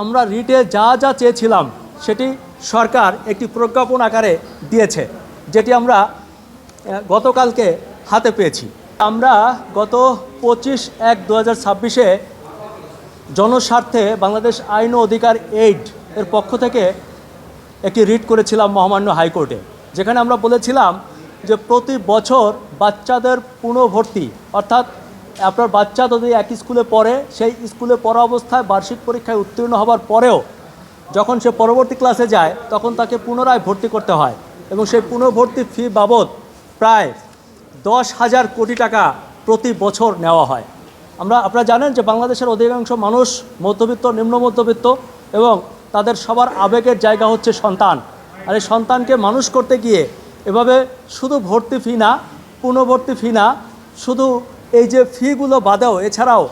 আমরা রিটে যা যা চেয়েছিলাম, সেটি সরকার একটি প্রজ্ঞাপন আকারে দিয়েছে, যেটি আমরা গতকালকে হাতে পেয়েছি। আমরা গত পঁচিশ এক দু হাজার ছাব্বিশে জনস্বার্থে বাংলাদেশ আইন অধিকার এইড এর পক্ষ থেকে একটি রিট করেছিলাম মহামান্য হাইকোর্টে, যেখানে আমরা বলেছিলাম যে প্রতি বছর বাচ্চাদের পুনঃভর্তি অর্থাৎ আপনার বাচ্চা যদি এক স্কুলে পড়ে, সেই স্কুলে পড়া অবস্থায় বার্ষিক পরীক্ষায় উত্তীর্ণ হওয়ার পরেও যখন সে পরবর্তী ক্লাসে যায়, তখন তাকে পুনরায় ভর্তি করতে হয় এবং সেই পুনর্ভর্তি ফি বাবদ প্রায় দশ হাজার কোটি টাকা প্রতি বছর নেওয়া হয়। আমরা, আপনারা জানেন যে বাংলাদেশের অধিকাংশ মানুষ মধ্যবিত্ত, নিম্ন মধ্যবিত্ত এবং তাদের সবার আবেগের জায়গা হচ্ছে সন্তান। আর এই সন্তানকে মানুষ করতে গিয়ে এভাবে শুধু ভর্তি ফি না, পুনর্ভর্তি ফি না, শুধু এই যে ফিগুলো বাদেও, এছাড়াও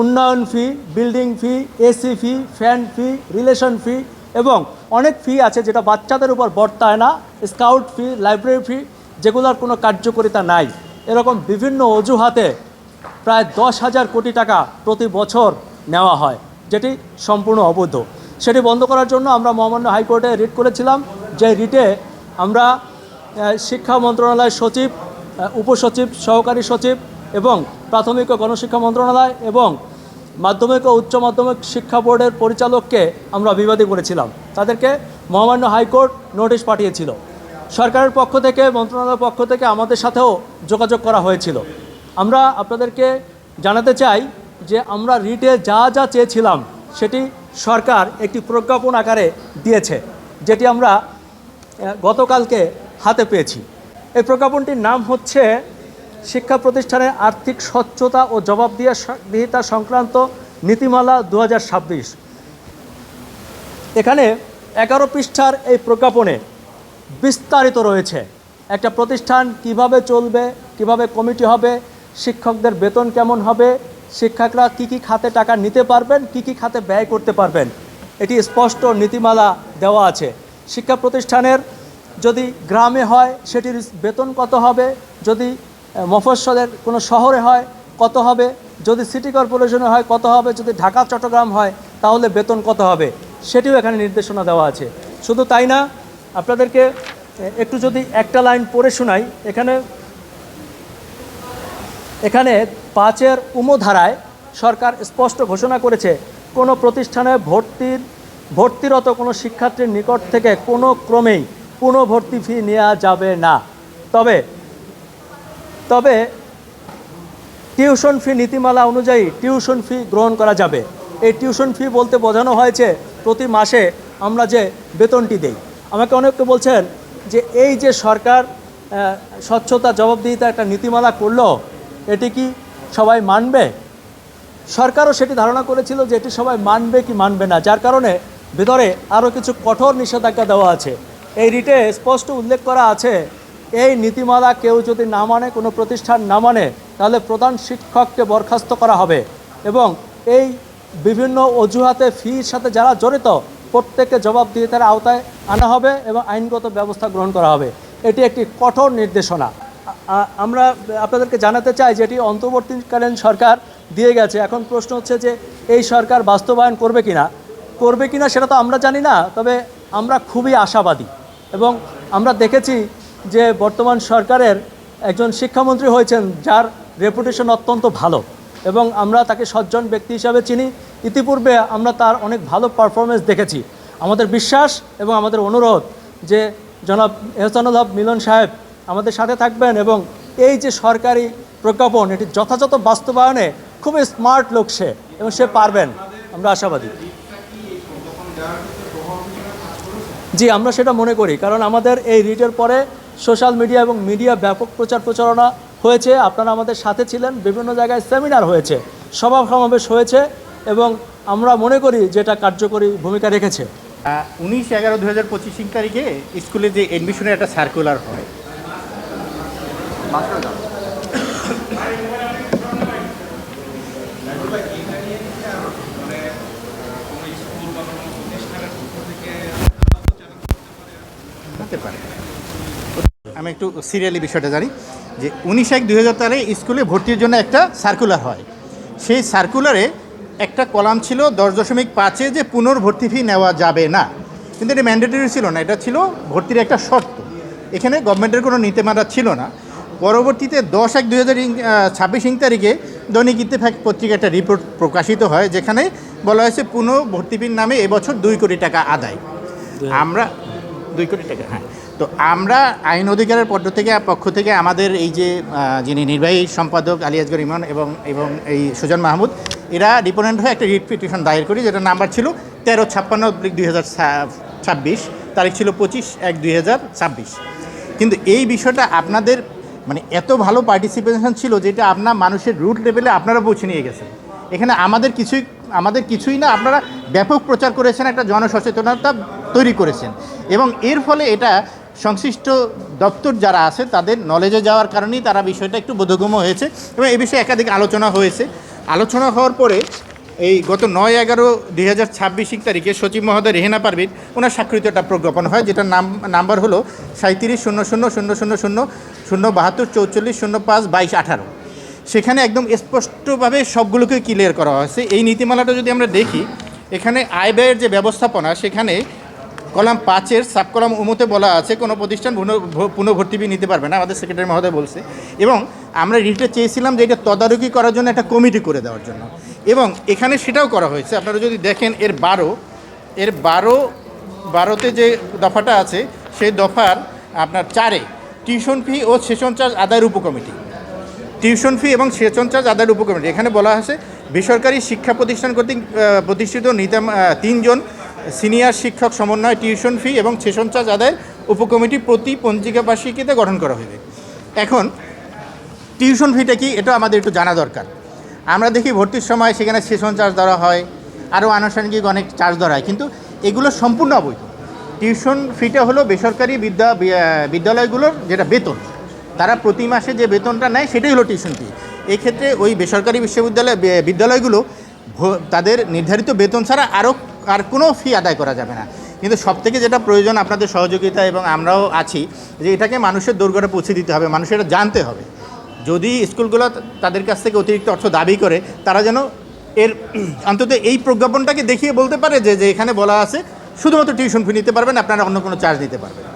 উন্নয়ন fee, building fee, AC fee, fan fee, relation fee এবং অনেক ফি আছে যেটা বাচ্চাদের উপর বর্তায় না। স্কাউট ফি, লাইব্রেরি ফি, যেগুলোর কোনো কার্যকারিতা নাই। এরকম বিভিন্ন অজুহাতে প্রায় দশ হাজার কোটি টাকা প্রতি বছর নেওয়া হয়, যেটি সম্পূর্ণ অবৈধ। সেটি বন্ধ করার জন্য আমরা মহামান্য হাইকোর্টে রিট করেছিলাম, যে রিটে আমরা শিক্ষা মন্ত্রণালয়ের সচিব উপসচিব, সহকারী সচিব এবং প্রাথমিক ও গণশিক্ষা মন্ত্রণালয় এবং মাধ্যমিক ও উচ্চ মাধ্যমিক শিক্ষা বোর্ডের পরিচালককে আমরা বিবাদী করেছিলাম। তাদেরকে মহামান্য হাইকোর্ট নোটিশ পাঠিয়েছিল। সরকারের পক্ষ থেকে, মন্ত্রণালয়ের পক্ষ থেকে আমাদের সাথেও যোগাযোগ করা হয়েছিল। আমরা আপনাদেরকে জানাতে চাই যে আমরা রিটে যা যা চেয়েছিলাম, সেটি সরকার একটি প্রজ্ঞাপন আকারে দিয়েছে, যেটি আমরা গতকালকে হাতে পেয়েছি। প্রজ্ঞাপনটির নাম হচ্ছে শিক্ষা প্রতিষ্ঠানের আর্থিক স্বচ্ছতা ও জবাবদিহিতা সংক্রান্ত নীতিমালা দু হাজার ছাব্বিশ। এখানে এগারো পৃষ্ঠার এই প্রজ্ঞাপনে বিস্তারিত রয়েছে একটা প্রতিষ্ঠান কীভাবে চলবে, কীভাবে কমিটি হবে, শিক্ষকদের বেতন কেমন হবে, শিক্ষকরা কি কি খাতে টাকা নিতে পারবেন, কি কি খাতে ব্যয় করতে পারবেন। এটি স্পষ্ট নীতিমালা দেওয়া আছে। শিক্ষা প্রতিষ্ঠানের যদি গ্রামে হয়, সেটির বেতন কত হবে? যদি মফস্বলের কোনো শহরে হয়, কত হবে? যদি সিটি কর্পোরেশনে হয়, কত হবে? যদি ঢাকা, চট্টগ্রাম হয়, তাহলে বেতন কত হবে? সেটিও এখানে নির্দেশনা দেওয়া আছে। শুধু তাই না, আপনাদেরকে একটু যদি একটা লাইন পড়ে শোনাই, এখানে এখানে পাঁচের উমধারায় সরকার স্পষ্ট ঘোষণা করেছে, কোনো প্রতিষ্ঠানে ভর্তির, ভর্তিরত কোনো শিক্ষার্থীর নিকট থেকে কোনো ক্রমেই পুনঃভর্তি ফি নেওয়া যাবে না। তবে তবে টিউশন ফি নীতিমালা অনুযায়ী টিউশন ফি গ্রহণ করা যাবে। এই টিউশন ফি বলতে বোঝানো হয়েছে প্রতি মাসে আমরা যে বেতনটি দেই, আমাকে অনেকে বলছেন যে, এই যে সরকার স্বচ্ছতা, জবাবদিহিতা একটা নীতিমালা করল, এটি কি সবাই মানবে? সরকারও সেটি ধারণা করেছিল যে, এটি সবাই মানবে কি মানবে না, যার কারণে ভিতরে আরও কিছু কঠোর নিষেধাজ্ঞা দেওয়া আছে। এই রিটে স্পষ্ট উল্লেখ করা আছে, এই নীতিমালা কেউ যদি না মানে কোনো প্রতিষ্ঠান না মানে তাহলে প্রধান শিক্ষককে বরখাস্ত করা হবে। এবং এই বিভিন্ন অজুহাতে ফির সাথে যারা জড়িত, প্রত্যেককে জবাবদিহিতার আওতায় আনা হবে এবং আইনগত ব্যবস্থা গ্রহণ করা হবে। এটি একটি কঠোর নির্দেশনা। আমরা আপনাদেরকে জানাতে চাই যে এটি অন্তর্বর্তীকালীন সরকার দিয়ে গেছে। এখন প্রশ্ন হচ্ছে যে এই সরকার বাস্তবায়ন করবে কিনা? করবে কিনা সেটা তো আমরা জানি না, তবে আমরা খুবই আশাবাদী। এবং আমরা দেখেছি যে বর্তমান সরকারের একজন শিক্ষামন্ত্রী হয়েছেন, যার রেপুটেশন অত্যন্ত ভালো এবং আমরা তাকে সজ্জন ব্যক্তি হিসাবে চিনি। ইতিপূর্বে আমরা তার অনেক ভালো পারফরমেন্স দেখেছি। আমাদের বিশ্বাস এবং আমাদের অনুরোধ যে জনাব এহসানুল হক মিলন সাহেব আমাদের সাথে থাকবেন এবং এই যে সরকারি প্রজ্ঞাপন, এটি যথাযথ বাস্তবায়নে খুবই স্মার্ট লোক সে এবং সে পারবেন। আমরা আশাবাদী। জি, আমরা সেটা মনে করি, কারণ আমাদের এই রিটের পরে সোশ্যাল মিডিয়া এবং মিডিয়া ব্যাপক প্রচার প্রচারণা হয়েছে। আপনারা আমাদের সাথে ছিলেন, বিভিন্ন জায়গায় সেমিনার হয়েছে সভা সমাবেশ হয়েছে এবং আমরা মনে করি যেটা কার্যকরী ভূমিকা রেখেছে। উনিশ এগারো দু হাজার পঁচিশ তারিখে স্কুলে যে এডমিশনের একটা সার্কুলার হয় হতে পারে আমি একটু সিরিয়ালি বিষয়টা জানি যে উনিশ এক দুই হাজার তারে স্কুলে ভর্তির জন্য একটা সার্কুলার হয়। সেই সার্কুলারে একটা কলাম ছিল দশ দশমিক পাঁচে যে পুনর্ভর্তি ফি নেওয়া যাবে না। কিন্তু এটা ম্যান্ডেটরি ছিল না এটা ছিল ভর্তির একটা শর্ত। এখানে গভর্নমেন্টের কোনো নীতিমালা ছিল না। পরবর্তীতে দশ এক দুই হাজার ছাব্বিশ ইং তারিখে দৈনিক ইত্তেফাক পত্রিকা একটা রিপোর্ট প্রকাশিত হয় যেখানে বলা হয়েছে পুনঃভর্তি ফির নামে এবছর দুই কোটি টাকা আদায়। আমরা দুই কোটি টাকা হ্যাঁ। তো আমরা আইন অধিকারের পক্ষ থেকে পক্ষ থেকে আমাদের এই যে যিনি নির্বাহী সম্পাদক আলী আসগর ইমন এবং এবং এই সুজন মাহমুদ, এরা ডিপোনেন্ট হয়ে একটা রিট পিটিশন দায়ের করি যেটা নাম্বার ছিল তেরো ছাপ্পান্ন দুই হাজার ছাব্বিশ, তারিখ ছিল পঁচিশ এক দুই হাজার ছাব্বিশ। কিন্তু এই বিষয়টা আপনাদের মানে এত ভালো পার্টিসিপেশন ছিল যেটা আপনার মানুষের রুট লেভেলে আপনারা পৌঁছে নিয়ে গেছেন। এখানে আমাদের কিছুই আমাদের কিছুই না, আপনারা ব্যাপক প্রচার করেছেন, একটা জনসচেতনতা তৈরি করেছেন। এবং এর ফলে এটা সংশ্লিষ্ট দপ্তর যারা আছে, তাদের নলেজে যাওয়ার কারণেই তারা বিষয়টা একটু বোধগম্য হয়েছে এবং এ বিষয়ে একাধিক আলোচনা হয়েছে। আলোচনা হওয়ার পরে এই গত নয় এগারো দুই হাজার ছাব্বিশ তারিখে সচিব মহোদয় রেহেনা পারভিন ওনার স্বাক্ষরিত একটা প্রজ্ঞাপন হয়, যেটার নাম, নাম্বার হলো সাঁত্রিশ শূন্য শূন্য শূন্য শূন্য শূন্য শূন্য বাহাত্তর চৌচল্লিশ শূন্য পাঁচ বাইশ আঠারো। সেখানে একদম স্পষ্টভাবে সবগুলোকে ক্লিয়ার করা হয়েছে। এই নীতিমালাটা যদি আমরা দেখি, এখানে আয় ব্যয়ের যে ব্যবস্থাপনা, সেখানে কলাম পাঁচের সাব কলাম উমতে বলা আছে, কোনো প্রতিষ্ঠান পুনঃ- ভ- পুনঃভর্তি ফি নিতে পারবে না, আমাদের সেক্রেটারি মহোদয় বলছে। এবং আমরা রিটে চেয়েছিলাম যে এটা তদারকি করার জন্য একটা কমিটি করে দেওয়ার জন্য। এবং এখানে সেটাও করা হয়েছে, আপনারা যদি দেখেন এর বারো এর বারো, বারোতে যে দফাটা আছে, সেই দফার আপনার চারে টিউশন ফি ও সেশন চার্জ আদায়ের উপকমিটি। টিউশন ফি এবং সেচন চার্জ আদায়ের উপকমিটি। এখানে বলা আছে, বেসরকারি শিক্ষা প্রতিষ্ঠান কর্তৃক প্রতিষ্ঠিত নিতাম তিনজন সিনিয়র শিক্ষক সমন্বয়, টিউশন ফি এবং সেশন চার্জ আদায়ের উপকমিটি প্রতি পঞ্জিকা বার্ষিকীতে গঠন করা হইবে। এখন, টিউশন ফিটা কি এটা আমাদের একটু জানা দরকার। আমরা দেখি ভর্তির সময় সেখানে সেশন চার্জ ধরা হয়, আরও আনুষ্ঠানিক অনেক চার্জ ধরা হয়, কিন্তু এগুলো সম্পূর্ণ অবৈধ। টিউশন ফিটা হলো বেসরকারি বিদ্যা বিদ্যালয়গুলোর যেটা বেতন। তারা প্রতি মাসে যে বেতনটা নেয় সেটাই হলো টিউশন ফি। এক্ষেত্রে ওই বেসরকারি বিশ্ববিদ্যালয় বিদ্যালয়গুলো তাদের নির্ধারিত বেতন ছাড়া আরও আর কোনো ফি আদায় করা যাবে না। কিন্তু সব থেকে যেটা প্রয়োজন আপনাদের সহযোগিতা এবং আমরাও আছি, যে এটাকে মানুষের দোরগোড়ে পৌঁছে দিতে হবে, মানুষের জানতে হবে। যদি স্কুলগুলো তাদের কাছ থেকে অতিরিক্ত অর্থ দাবি করে, তারা যেন এর অন্তত এই প্রজ্ঞাপনটাকে দেখিয়ে বলতে পারে যে যে এখানে বলা আছে, শুধুমাত্র টিউশন ফি নিতে পারবেন, আপনারা অন্য কোনো চার্জ নিতে পারবেন